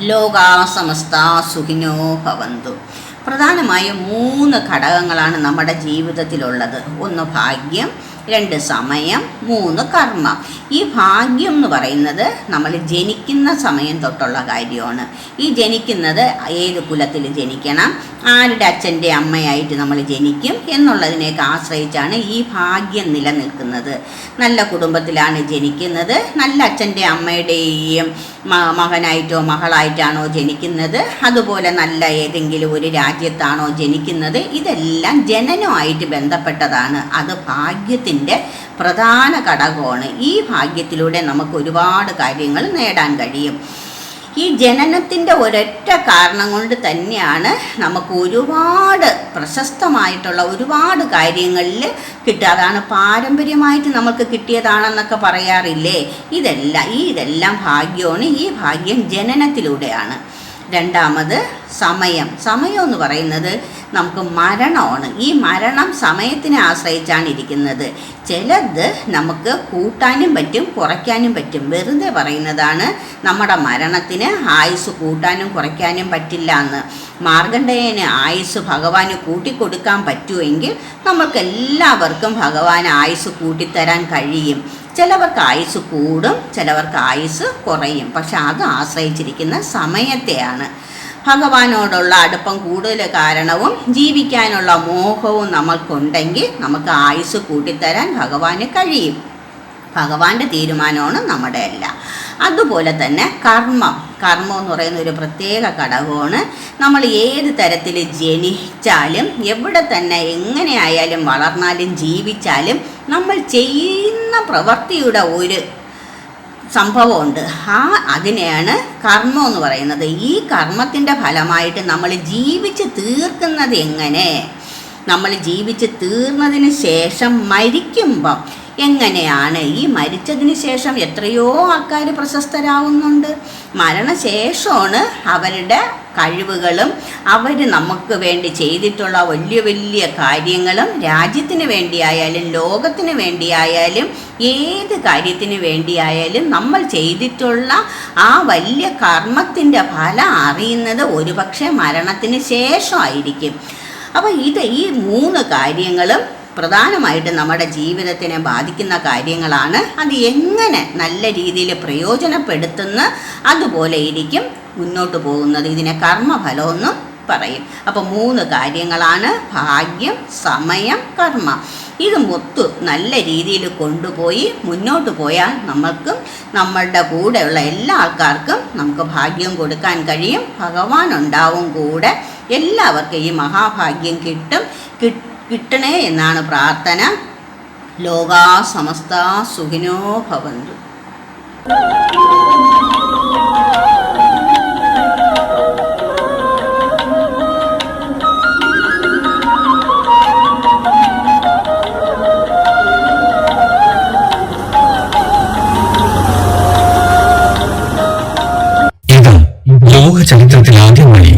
ലോകാസമസ്ത സുഖിനോ ഭവന്തു. പ്രധാനമായും മൂന്ന് ഘടകങ്ങളാണ് നമ്മുടെ ജീവിതത്തിലുള്ളത്. ഒന്ന് ഭാഗ്യം രണ്ട് സമയം മൂന്ന് കർമ്മം. ഈ ഭാഗ്യം എന്ന് പറയുന്നത് നമ്മൾ ജനിക്കുന്ന സമയം തൊട്ടുള്ള കാര്യമാണ്. ഈ ജനിക്കുന്നത് ഏത് കുലത്തിൽ ജനിക്കണം ആരുടെ അച്ഛന്റെ അമ്മയായിട്ട് നമ്മൾ ജനിക്കും എന്നുള്ളതിനെയൊക്കെ ആശ്രയിച്ചാണ് ഈ ഭാഗ്യം നിലനിൽക്കുന്നത്. നല്ല കുടുംബത്തിലാണ് ജനിക്കുന്നത്. നല്ല അച്ഛന്റെ അമ്മയുടെയും മകനായിട്ടോ മകളായിട്ടാണോ ജനിക്കുന്നത്. അതുപോലെ നല്ല ഏതെങ്കിലും ഒരു രാജ്യത്താണോ ജനിക്കുന്നത്. ഇതെല്ലാം ജനനമായിട്ട് ബന്ധപ്പെട്ടതാണ്. അത് ഭാഗ്യത്തിന്റെ പ്രധാന ഘടകമാണ് ഈ ഭാഗ്യത്തിലൂടെ നമുക്ക് ഒരുപാട് കാര്യങ്ങൾ നേടാൻ കഴിയും. ഈ ജനനത്തിന്റെ ഒരൊറ്റ കാരണം കൊണ്ട് തന്നെയാണ് നമുക്ക് ഒരുപാട് പ്രശസ്തമായിട്ടുള്ള ഒരുപാട് കാര്യങ്ങളിൽ കിട്ടുക. അതാണ് പാരമ്പര്യമായിട്ട് നമുക്ക് കിട്ടിയതാണെന്നൊക്കെ പറയാറില്ലേ? ഇതെല്ലാം ഈ ഇതെല്ലാം ഭാഗ്യമാണ്. ഈ ഭാഗ്യം ജനനത്തിലൂടെയാണ്. രണ്ടാമത് സമയം. സമയം എന്ന് പറയുന്നത് നമുക്ക് മരണമാണ്. ഈ മരണം സമയത്തിനെ ആശ്രയിച്ചാണ് ഇരിക്കുന്നത്. ചിലത് നമുക്ക് കൂട്ടാനും പറ്റും കുറയ്ക്കാനും പറ്റും. വെറുതെ പറയുന്നതാണ് നമ്മുടെ മരണത്തിന് ആയുസ് കൂട്ടാനും കുറയ്ക്കാനും പറ്റില്ല എന്ന്. മാർഗണ്ഡേയന് ആയുസ് ഭഗവാന് കൂട്ടിക്കൊടുക്കാൻ പറ്റുമെങ്കിൽ നമുക്ക് എല്ലാവർക്കും ഭഗവാൻ ആയുസ് കൂട്ടിത്തരാൻ കഴിയും. ചിലവർക്ക് ആയുസ് കൂടും ചിലവർക്ക് ആയുസ് കുറയും. പക്ഷെ അത് ആശ്രയിച്ചിരിക്കുന്ന സമയത്തെയാണ്. ഭഗവാനോടുള്ള അടുപ്പം കൂടുതൽ കാരണവും ജീവിക്കാനുള്ള മോഹവും നമ്മൾക്കുണ്ടെങ്കിൽ നമുക്ക് ആയുസ് കൂട്ടിത്തരാൻ ഭഗവാന് കഴിയും. ഭഗവാന്റെ തീരുമാനമാണ് നമ്മുടെ അല്ല അതുപോലെ തന്നെ കർമ്മം. കർമ്മം എന്ന് പറയുന്ന ഒരു പ്രത്യേക ഘടകമാണ്. നമ്മൾ ഏത് തരത്തിൽ ജനിച്ചാലും എവിടെ തന്നെ എങ്ങനെയായാലും വളർന്നാലും ജീവിച്ചാലും നമ്മൾ ചെയ്യുന്ന പ്രവൃത്തിയുടെ ഒരു സംഭവമുണ്ട്. ആ അതിനെയാണ് കർമ്മം എന്ന് പറയുന്നത്. ഈ കർമ്മത്തിന്റെ ഫലമായിട്ട് നമ്മൾ ജീവിച്ച് തീർക്കുന്നത് എങ്ങനെ? നമ്മൾ ജീവിച്ച് തീർന്നതിന് ശേഷം മരിക്കുമ്പം എങ്ങനെയാണ്? ഈ മരിച്ചതിന് ശേഷം എത്രയോ ആൾക്കാർ പ്രശസ്തരാകുന്നുണ്ട് മരണശേഷമാണ് അവരുടെ കഴിവുകളും അവർ നമുക്ക് വേണ്ടി ചെയ്തിട്ടുള്ള വലിയ വലിയ കാര്യങ്ങളും രാജ്യത്തിന് വേണ്ടിയായാലും ലോകത്തിന് വേണ്ടിയായാലും ഏത് കാര്യത്തിന് വേണ്ടിയായാലും നമ്മൾ ചെയ്തിട്ടുള്ള ആ വലിയ കർമ്മത്തിന്റെ ഫലം അറിയുന്നത് ഒരുപക്ഷെ മരണത്തിന് ശേഷമായിരിക്കും. അപ്പോൾ ഇത് ഈ മൂന്ന് കാര്യങ്ങളും പ്രധാനമായിട്ട് നമ്മുടെ ജീവിതത്തിനെ ബാധിക്കുന്ന കാര്യങ്ങളാണ്. അത് എങ്ങനെ നല്ല രീതിയിൽ പ്രയോജനപ്പെടുത്തുന്ന അതുപോലെ ഇരിക്കും മുന്നോട്ട് പോകുന്നത്. ഇതിനെ കർമ്മഫലമെന്നും പറയും. അപ്പോൾ മൂന്ന് കാര്യങ്ങളാണ്. ഭാഗ്യം സമയം കർമ്മ. ഇത് മൊത്തു നല്ല രീതിയിൽ കൊണ്ടുപോയി മുന്നോട്ട് പോയാൽ നമ്മൾക്കും നമ്മളുടെ കൂടെയുള്ള എല്ലാ ആൾക്കാർക്കും നമുക്ക് ഭാഗ്യം കൊടുക്കാൻ കഴിയും. ഭഗവാൻ ഉണ്ടാവും കൂടെ. എല്ലാവർക്കും ഈ മഹാഭാഗ്യം കിട്ടും. കിട്ടും കിട്ടണേ എന്നാണ് പ്രാർത്ഥന. ലോകാ സമസ്ത സുഖിനോ ഭവന്തു. ലോക ചരിത്രത്തിൽ ആദ്യമായി